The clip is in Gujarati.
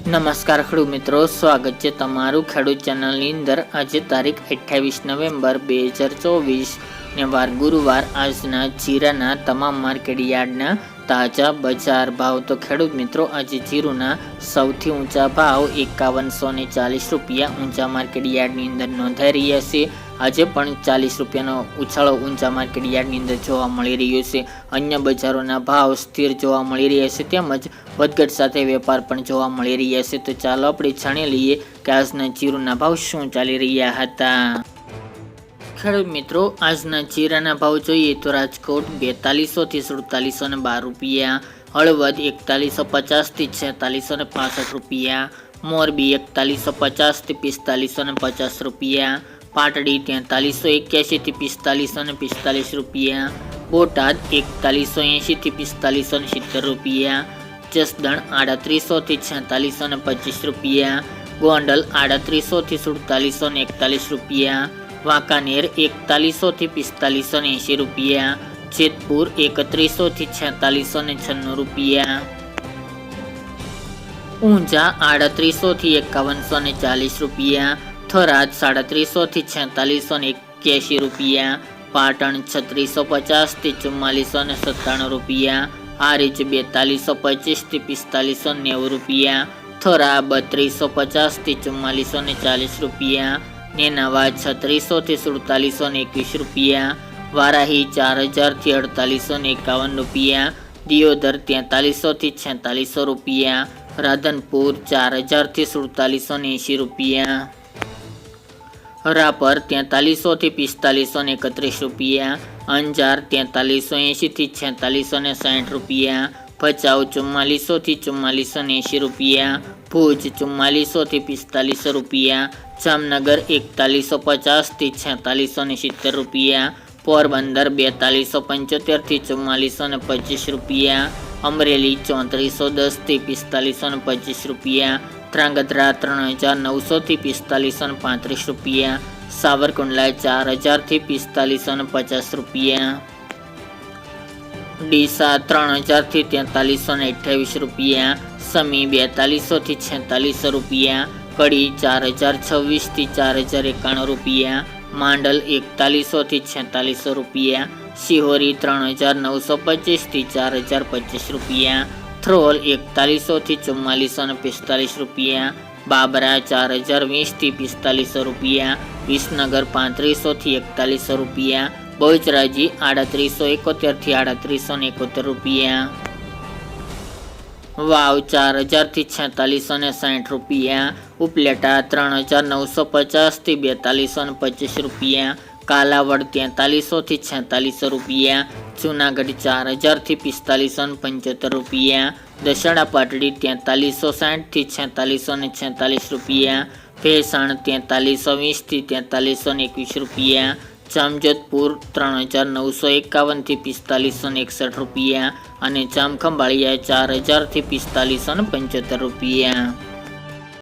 નમસ્કાર ખેડૂત મિત્રો, સ્વાગત છે તમારું ખેડૂત ચેનલની અંદર. આજે તારીખ અઠ્યાવીસ નવેમ્બર બે હજાર ચોવીસ ને વાર ગુરુવાર. આજના જીરાના તમામ માર્કેટ યાર્ડના તાજા બજાર ભાવ. તો ખેડૂત મિત્રો, આજે જીરુના સૌથી ઊંચા ભાવ એકાવનસો ચાલીસ રૂપિયા ઊંચા માર્કેટ યાર્ડની અંદર નોંધાઈ રહ્યા છે. આજે પણ ચાલીસ રૂપિયાનો ઉછાળો ઊંચા માર્કેટ યાર્ડની અંદર જોવા મળી રહ્યો છે. અન્ય બજારોના ભાવ સ્થિર જોવા મળી રહ્યા છે તેમજ વધઘટ સાથે વેપાર પણ જોવા મળી રહ્યા છે. તો ચાલો આપણે જાણી લઈએ કે આજના જીરુના ભાવ શું ચાલી રહ્યા હતા. ખેડૂત મિત્રો, આજના જીરાના ભાવ જોઈએ તો રાજકોટ બેતાલીસોથી સુડતાલીસો ને બાર રૂપિયા, હળવદ એકતાલીસો પચાસથી છેતાલીસો ને પાસઠ રૂપિયા, મોરબી એકતાલીસો પચાસથી પિસ્તાલીસો ને પચાસ રૂપિયા પાટડી તેતાલીસો એક્યાસીથી પિસ્તાલીસો ને પિસ્તાલીસ રૂપિયા. બોટાદ એકતાલીસો એંશીથી પિસ્તાલીસો ને સિત્તેર રૂપિયા. જસદણ આડત્રીસોથી છેતાલીસો ને પચીસ રૂપિયા. ગોંડલ આડત્રીસોથી સુડતાલીસો ને એકતાલીસ રૂપિયા. વાંકાનેર એકતાલીસોથી પિસ્તાલીસો ને એંશી રૂપિયા. જેતપુર એકત્રીસોથી છેતાલીસો ને છન્નું રૂપિયા. ઊંઝા આડત્રીસોથી એકાવનસો ને ચાલીસ રૂપિયા. થરાદ સાડત્રીસોથી છેતાલીસો ને એક્યાસી રૂપિયા, પાટણ છત્રીસો પચાસથી ચુમ્માલીસો ને સત્તાણું રૂપિયા, આરીચ બેતાલીસો પચીસથી પિસ્તાલીસો નેવું રૂપિયા, થરા બત્રીસો પચાસથી ચુમ્માલીસો ને ચાલીસ રૂપિયા, નેનાવા છત્રીસોથી સુડતાલીસો ને એકવીસ રૂપિયા, વારાહી ચાર હજારથી અડતાલીસો ને એકાવન રૂપિયા, દિયોદર તેતાલીસોથી છેતાલીસો રૂપિયા, રાધનપુર ચાર હજારથી સુડતાલીસો ને એંશી રૂપિયા. રાપર તેતાલીસોથી પિસ્તાલીસો ને એકત્રીસ રૂપિયા, અંજાર તેતાલીસો એંશીથી છેતાલીસો ને સાઠ રૂપિયા, ભચાઉ ચુમ્માલીસોથી ચુમ્માલીસો ને એંશી રૂપિયા, ભુજ ચુમ્માલીસોથી પિસ્તાલીસો રૂપિયા, જામનગર એકતાલીસો પચાસથી છેતાલીસો ને સિત્તેર રૂપિયા, પોરબંદર બેતાલીસો પંચોતેરથી ચુમ્માલીસો ને પચીસ રૂપિયા, અમરેલી ચોત્રીસો દસથી પિસ્તાલીસો ને પચીસ રૂપિયા ધ્રાંગધ્રા ત્રણ હજાર નવસોથી પિસ્તાલીસો ને પાંત્રીસ રૂપિયા. સાવરકુંડલા ચાર હજારથી પિસ્તાલીસો ને પચાસ રૂપિયા. ડીસા ત્રણ હજારથી તેતાલીસો ને અઠ્યાવીસ રૂપિયા. સમી બેતાલીસોથી છેતાલીસો રૂપિયા. કડી ચાર હજાર છવ્વીસથી ચાર હજાર એકાણું રૂપિયા. માંડલ એકતાલીસોથી છેતાલીસો રૂપિયા. શિહોરી ત્રણ હજાર નવસો પચીસથી ચાર હજાર પચીસ રૂપિયા. થ્રોલ એકતાલીસોથી ચુમ્માલીસો ને પિસ્તાલીસ રૂપિયા, બાબરા ચાર હજાર વીસથી પિસ્તાલીસો રૂપિયા, વિસનગર પાંત્રીસોથી એકતાલીસો રૂપિયા, બહુચરાજી આડત્રીસો એકોતેરથી આડત્રીસો ને એકોતેર રૂપિયા. વાવ ચાર હજારથી છેતાલીસો ને સાઠ રૂપિયા, ઉપલેટા ત્રણ હજાર નવસો પચાસથી બેતાલીસો ને પચીસ રૂપિયા કાલાવડ તેતાલીસોથી છેતાલીસો રૂપિયા, જુનાગઢ ચાર હજારથી પિસ્તાલીસો પંચોતેર રૂપિયા દશેડા પાટડી તેતાલીસો સાઠથી છેતાલીસો ને છેતાલીસ રૂપિયા, ભેસાણ તેતાલીસો વીસથી તેતાલીસો ને એકવીસ રૂપિયા, જામજોધપુર ત્રણ હજાર નવસો એકાવનથી પિસ્તાલીસો ને એકસઠ રૂપિયા અને જામખંભાળિયા ચાર હજારથી પિસ્તાલીસો ને પંચોતેર રૂપિયા.